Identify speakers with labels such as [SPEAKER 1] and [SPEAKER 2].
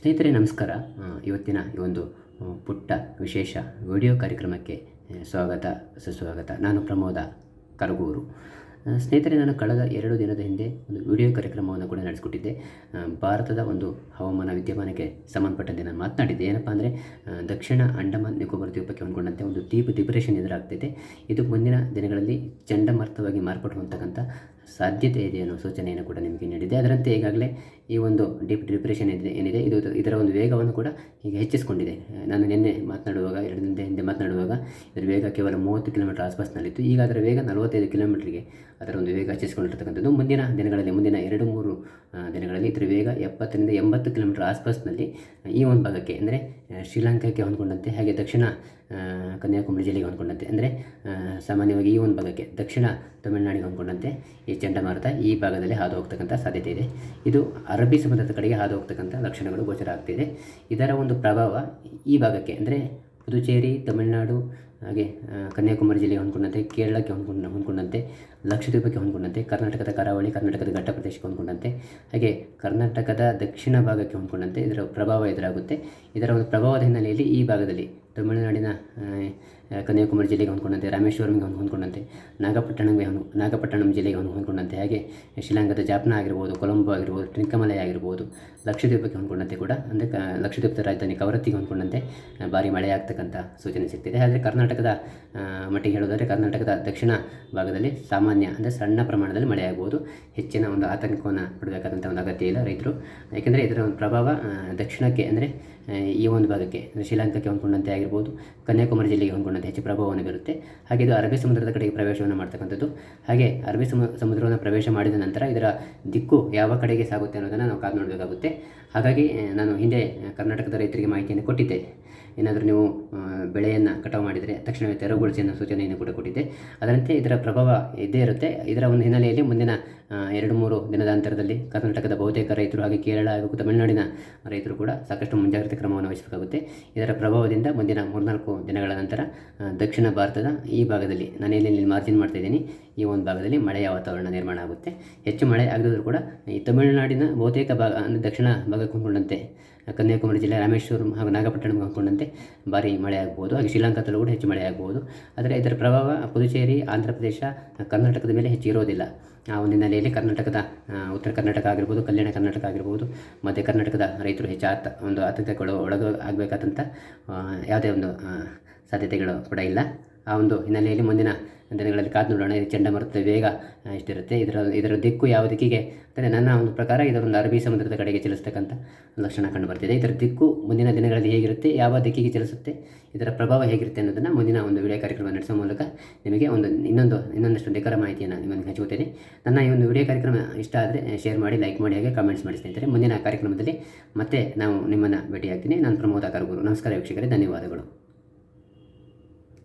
[SPEAKER 1] ಸ್ನೇಹಿತರೆ ನಮಸ್ಕಾರ. ಇವತ್ತಿನ ಈ ಒಂದು ಪುಟ್ಟ ವಿಶೇಷ ವಿಡಿಯೋ ಕಾರ್ಯಕ್ರಮಕ್ಕೆ ಸ್ವಾಗತ ಸುಸ್ವಾಗತ. ನಾನು ಪ್ರಮೋದ ಕರಗೂರು. ಸ್ನೇಹಿತರೆ, ನಾನು ಕಳೆದ ಎರಡು ದಿನದ ಹಿಂದೆ ಒಂದು ವಿಡಿಯೋ ಕಾರ್ಯಕ್ರಮವನ್ನು ಕೂಡ ನಡೆಸಿಕೊಟ್ಟಿದ್ದೆ. ಭಾರತದ ಒಂದು ಹವಾಮಾನ ವಿದ್ಯಮಾನಕ್ಕೆ ಸಂಬಂಧಪಟ್ಟಂತೆ ನಾನು ಮಾತನಾಡಿದ್ದೆ. ಏನಪ್ಪ ಅಂದರೆ ದಕ್ಷಿಣ ಅಂಡಮಾನ್ ನಿಕೋಬಾರ್ ದ್ವೀಪಕ್ಕೆ ಹೊಂದ್ಕೊಂಡಂತೆ ಒಂದು ಡೀಪ್ ಡಿಪ್ರೆಷನ್ ಎದುರಾಗ್ತಿದೆ. ಇದು ಮುಂದಿನ ದಿನಗಳಲ್ಲಿ ಚಂಡಮಾರುತವಾಗಿ ಮಾರ್ಪಡುವಂತಕ್ಕಂಥ ಸಾಧ್ಯತೆ ಇದೆ ಅನ್ನೋ ಸೂಚನೆಯನ್ನು ಕೂಡ ನಿಮಗೆ ನೀಡಿದೆ ಅದರಂತೆ ಈಗಾಗಲೇ ಈ ಒಂದು ಡೀಪ್ ಡಿಪ್ರೆಷನ್ ಇದೆ ಏನಿದೆ, ಇದು ಇದರ ಒಂದು ವೇಗವನ್ನು ಕೂಡ ಈಗ ಹೆಚ್ಚಿಸಿಕೊಂಡಿದೆ. ನಾನು ನಿನ್ನೆ ಮಾತನಾಡುವಾಗ, ಎರಡು ದಿನದ ಹಿಂದೆ ಮಾತನಾಡುವಾಗ, ಇದರ ವೇಗ ಕೇವಲ ಮೂವತ್ತು ಕಿಲೋಮೀಟರ್ ಆಸ್ಪಾಸ್ನಲ್ಲಿತ್ತು. ಈಗ ಅದರ ವೇಗ ನಲವತ್ತೈದು ಕಿಲೋಮೀಟರ್ಗೆ ಅದರ ಒಂದು ವೇಗ ಹೆಚ್ಚಿಸಿಕೊಂಡಿರ್ತಕ್ಕಂಥದ್ದು. ಮುಂದಿನ ದಿನಗಳಲ್ಲಿ, ಮುಂದಿನ ಎರಡು ಮೂರು ದಿನಗಳಲ್ಲಿ ಇದರ ವೇಗ ಎಪ್ಪತ್ತರಿಂದ ಎಂಬತ್ತು ಕಿಲೋಮೀಟರ್ ಆಸ್ಪಾಸ್ನಲ್ಲಿ ಈ ಒಂದು ಭಾಗಕ್ಕೆ, ಅಂದರೆ ಶ್ರೀಲಂಕಾಕ್ಕೆ ಹೊಂದ್ಕೊಂಡಂತೆ, ಹಾಗೆ ದಕ್ಷಿಣ ಕನ್ಯಾಕುಮಾರಿ ಜಿಲ್ಲೆಗೆ ಹೊಂದ್ಕೊಂಡಂತೆ, ಅಂದರೆ ಸಾಮಾನ್ಯವಾಗಿ ಈ ಒಂದು ಭಾಗಕ್ಕೆ ದಕ್ಷಿಣ ತಮಿಳುನಾಡಿಗೆ ಹೊಂದ್ಕೊಂಡಂತೆ, ಈ ಚಂಡಮಾರುತ ಈ ಭಾಗದಲ್ಲಿ ಹಾದು ಹೋಗ್ತಕ್ಕಂಥ ಸಾಧ್ಯತೆ ಇದೆ. ಇದು ಅರಬ್ಬಿ ಸಮುದ್ರದ ಕಡೆಗೆ ಹಾದು ಹೋಗ್ತಕ್ಕಂಥ ಲಕ್ಷಣಗಳು ಗೋಚರ ಆಗ್ತಿದೆ. ಇದರ ಒಂದು ಪ್ರಭಾವ ಈ ಭಾಗಕ್ಕೆ, ಅಂದರೆ, ಪುದುಚೇರಿ, ತಮಿಳುನಾಡು ಹಾಗೆ ಕನ್ಯಾಕುಮಾರಿ ಜಿಲ್ಲೆಗೆ ಹೊಂದ್ಕೊಂಡಂತೆ, ಕೇರಳಕ್ಕೆ ಹೊಂದ್ಕೊಂಡ, ಹೊಂದ್ಕೊಂಡಂತೆ, ಲಕ್ಷದ್ವೀಪಕ್ಕೆ ಹೊಂದ್ಕೊಂಡಂತೆ, ಕರ್ನಾಟಕದ ಕರಾವಳಿ, ಕರ್ನಾಟಕದ ಘಟ್ಟ ಪ್ರದೇಶಕ್ಕೆ ಹೊಂದ್ಕೊಂಡಂತೆ. ಹಾಗೆ ಕರ್ನಾಟಕದ ದಕ್ಷಿಣ ಭಾಗಕ್ಕೆ ಹೊಂದ್ಕೊಂಡಂತೆ, ಇದರ ಪ್ರಭಾವ ಎದುರಾಗುತ್ತೆ. ಇದರ ಒಂದು ಪ್ರಭಾವದ ಹಿನ್ನೆಲೆಯಲ್ಲಿ ಈ ಭಾಗದಲ್ಲಿ ತಮಿಳುನಾಡಿನ ಕನ್ಯಾಕುಮಾರಿ ಜಿಲ್ಲೆಗೆ ಹೊಂದ್ಕೊಂಡಂತೆ, ರಾಮೇಶ್ವರಂಗೆ ಹೊಂದ್, ಹೊಂದ್ಕೊಂಡಂತೆ, ನಾಗಪಟ್ಟಣಂಗೆ ನಾಗಪಟ್ಟಣಂ ಜಿಲ್ಲೆಗೆ ಹೊಂದ್, ಹೊಂದ್ಕೊಂಡಂತೆ, ಹಾಗೆ ಶ್ರೀಲಂಕಾದ ಜಾಪನ ಆಗಿರ್ಬೋದು, ಕೊಲಂಬೋ ಆಗಿರ್ಬೋದು ಟ್ರಿಂಕಮಲೆ ಆಗಿರ್ಬೋದು, ಲಕ್ಷದ್ವೀಪಕ್ಕೆ ಹೊಂದ್ಕೊಂಡಂತೆ ಕೂಡ, ಅಂದರೆ ಕ, ಲಕ್ಷದ್ವೀಪದ ರಾಜಧಾನಿ ಕವರತ್ತಿಗೆ ಹೊಂದ್ಕೊಂಡಂತೆ ಭಾರಿ ಮಳೆ ಆಗ್ತಕ್ಕಂಥ ಸೂಚನೆ ಸಿಗ್ತಿದೆ. ಆದರೆ ಕರ್ನಾಟಕದ ಮಟ್ಟಿಗೆ ಹೇಳೋದಾದರೆ ಕರ್ನಾಟಕದ ದಕ್ಷಿಣ ಭಾಗದಲ್ಲಿ ಸಾಮಾನ್ಯ, ಅಂದರೆ ಸಣ್ಣ ಪ್ರಮಾಣದಲ್ಲಿ ಮಳೆ ಆಗ್ಬೋದು ಹೆಚ್ಚಿನ ಒಂದು ಆತಂಕವನ್ನು ಪಡಬೇಕಾದಂಥ ಒಂದು ಅಗತ್ಯ ಇಲ್ಲ ರೈತರು. ಯಾಕೆಂದರೆ ಇದರ ಒಂದು ಪ್ರಭಾವ ದಕ್ಷಿಣಕ್ಕೆ, ಅಂದರೆ ಈ ಒಂದು ಭಾಗಕ್ಕೆ ಶ್ರೀಲಂಕಾಕ್ಕೆ ಹೊಂದ್ಕೊಂಡಂತೆ ಆಗಿರ್ಬೋದು. ಕನ್ಯಾಕುಮಾರಿ ಜಿಲ್ಲೆಗೆ ಹೊಂದ್ಕೊಂಡಂತೆ ಹೆಚ್ಚು ಪ್ರಭಾವವನ್ನು ಬೀರುತ್ತೆ. ಹಾಗೆ ಇದು ಅರಬ್ಬಿ ಸಮುದ್ರದ ಕಡೆಗೆ ಪ್ರವೇಶವನ್ನು ಮಾಡ್ತಕ್ಕಂಥದ್ದು. ಹಾಗೆ ಅರಬ್ಬಿ ಸಮ, ಸಮುದ್ರವನ್ನು ಪ್ರವೇಶ ಮಾಡಿದ ನಂತರ ಇದರ ದಿಕ್ಕು ಯಾವ ಕಡೆಗೆ ಸಾಗುತ್ತೆ ಅನ್ನೋದನ್ನು ನಾವು ಕಾದು ನೋಡಬೇಕಾಗುತ್ತೆ. ಹಾಗಾಗಿ ನಾನು ಹಿಂದೆ ಕರ್ನಾಟಕದ ರೈತರಿಗೆ ಮಾಹಿತಿಯನ್ನು ಕೊಟ್ಟಿದ್ದೆ. ಏನಾದರೂ ನೀವು ಬೆಳೆಯನ್ನು ಕಟಾವು ಮಾಡಿದರೆ ತಕ್ಷಣವೇ ತೆರವುಗೊಳಿಸಿ ಅನ್ನೋ ಸೂಚನೆಯನ್ನು ಕೂಡ ಕೊಟ್ಟಿದ್ದೆ. ಅದರಂತೆ ಇದರ ಪ್ರಭಾವ ಇದ್ದೇ ಇರುತ್ತೆ. ಇದರ ಒಂದು ಹಿನ್ನೆಲೆಯಲ್ಲಿ ಮುಂದಿನ ಎರಡು ಮೂರು ದಿನದ ಅಂತರದಲ್ಲಿ ಕರ್ನಾಟಕದ ಬಹುತೇಕ ರೈತರು ಹಾಗೆ ಕೇರಳ ಹಾಗೂ ತಮಿಳುನಾಡಿನ ರೈತರು ಕೂಡ ಸಾಕಷ್ಟು ಮುಂಜಾಗ್ರತೆ ಕ್ರಮವನ್ನು ವಹಿಸಬೇಕಾಗುತ್ತೆ. ಇದರ ಪ್ರಭಾವದಿಂದ ಮುಂದಿನ ಮೂರ್ನಾಲ್ಕು ದಿನಗಳ ನಂತರ ದಕ್ಷಿಣ ಭಾರತದ ಈ ಭಾಗದಲ್ಲಿ, ನಾನು ಇಲ್ಲಿ ಮಾರ್ಜಿನ್ ಮಾಡ್ತಾ ಇದ್ದೀನಿ, ಈ ಒಂದು ಭಾಗದಲ್ಲಿ ಮಳೆಯ ವಾತಾವರಣ ನಿರ್ಮಾಣ ಆಗುತ್ತೆ. ಹೆಚ್ಚು ಮಳೆ ಆಗದಿದ್ರೂ ಕೂಡ ಈ ತಮಿಳುನಾಡಿನ ಬಹುತೇಕ ಭಾಗ, ಅಂದರೆ ದಕ್ಷಿಣ ಭಾಗಕ್ಕೆ ಹೊಂದ್ಕೊಂಡಂತೆ, ಕನ್ಯಾಕುಮಾರಿ ಜಿಲ್ಲೆ, ರಾಮೇಶ್ವರಂ ಹಾಗೂ ನಾಗಪಟ್ಟಣಕ್ಕೆ ಹೊಂದ್ಕೊಂಡಂತೆ ಭಾರಿ ಮಳೆ ಆಗ್ಬೋದು. ಹಾಗೆ ಶ್ರೀಲಂಕಾದಲ್ಲೂ ಕೂಡ ಹೆಚ್ಚು ಮಳೆ ಆಗ್ಬೋದು. ಆದರೆ ಇದರ ಪ್ರಭಾವ ಪುದುಚೇರಿ ಆಂಧ್ರ ಪ್ರದೇಶ ಕರ್ನಾಟಕದ ಮೇಲೆ ಹೆಚ್ಚು ಇರೋದಿಲ್ಲ. ಆ, ಒಂದು ಹಿನ್ನೆಲೆಯಲ್ಲಿ ಕರ್ನಾಟಕದ ಉತ್ತರ ಕರ್ನಾಟಕ ಆಗಿರ್ಬೋದು, ಕಲ್ಯಾಣ ಕರ್ನಾಟಕ ಆಗಿರ್ಬೋದು, ಮಧ್ಯ ಕರ್ನಾಟಕದ ರೈತರು ಹೆಚ್ಚು ಆತ ಒಂದು ಆತಂಕಗಳು ಒಳಗ ಆಗಬೇಕಾದಂಥ ಯಾವುದೇ ಒಂದು ಸಾಧ್ಯತೆಗಳು ಕೂಡ ಇಲ್ಲ. ಆ ಒಂದು ಹಿನ್ನೆಲೆಯಲ್ಲಿ ಮುಂದಿನ ದಿನಗಳಲ್ಲಿ ಕಾದು ನೋಡೋಣ. ಇದು ಚಂಡಮಾರುತದ ವೇಗ ಎಷ್ಟಿರುತ್ತೆ ಇದರ ಇದರ ದಿಕ್ಕು ಯಾವ ದಿಕ್ಕಿಗೆ? ಅಂದರೆ ನನ್ನ ಒಂದು ಪ್ರಕಾರ ಇದರ ಒಂದು ಅರಬ್ಬಿ ಸಮುದ್ರದ ಕಡೆಗೆ ಚಲಿಸ್ತಕ್ಕಂಥ ಲಕ್ಷಣ ಕಂಡುಬರ್ತಿದೆ ಇದರ ದಿಕ್ಕು ಮುಂದಿನ ದಿನಗಳಲ್ಲಿ ಹೇಗಿರುತ್ತೆ, ಯಾವ ದಿಕ್ಕಿಗೆ ಚಲಿಸುತ್ತೆ, ಇದರ ಪ್ರಭಾವ ಹೇಗಿರುತ್ತೆ ಅನ್ನೋದನ್ನು ಮುಂದಿನ ಒಂದು ವಿಡಿಯೋ ಕಾರ್ಯಕ್ರಮ ನಡೆಸುವ ಮೂಲಕ ನಿಮಗೆ ಒಂದು, ಇನ್ನೊಂದು, ಇನ್ನೊಂದಷ್ಟು ನಿಖರ ಮಾಹಿತಿಯನ್ನು ನಿಮಗೆ ಹಂಚ್ಕೋತೇನೆ ನನ್ನ ಈ ಒಂದು ವಿಡಿಯೋ ಕಾರ್ಯಕ್ರಮ ಇಷ್ಟ ಆದರೆ ಶೇರ್ ಮಾಡಿ, ಲೈಕ್ ಮಾಡಿ, ಹಾಗೆ ಕಾಮೆಂಟ್ಸ್ ಮಾಡಿ ಸ್ನೇಹಿತರೆ. ಮುಂದಿನ ಕಾರ್ಯಕ್ರಮದಲ್ಲಿ ಮತ್ತೆ ನಾವು ನಿಮ್ಮನ್ನು ಭೇಟಿಯಾಗ್ತೀನಿ. ನಾನು ಪ್ರಮೋದ ಕರಗೂರು. ನಮಸ್ಕಾರ ವೀಕ್ಷಕರೇ. ಧನ್ಯವಾದಗಳು.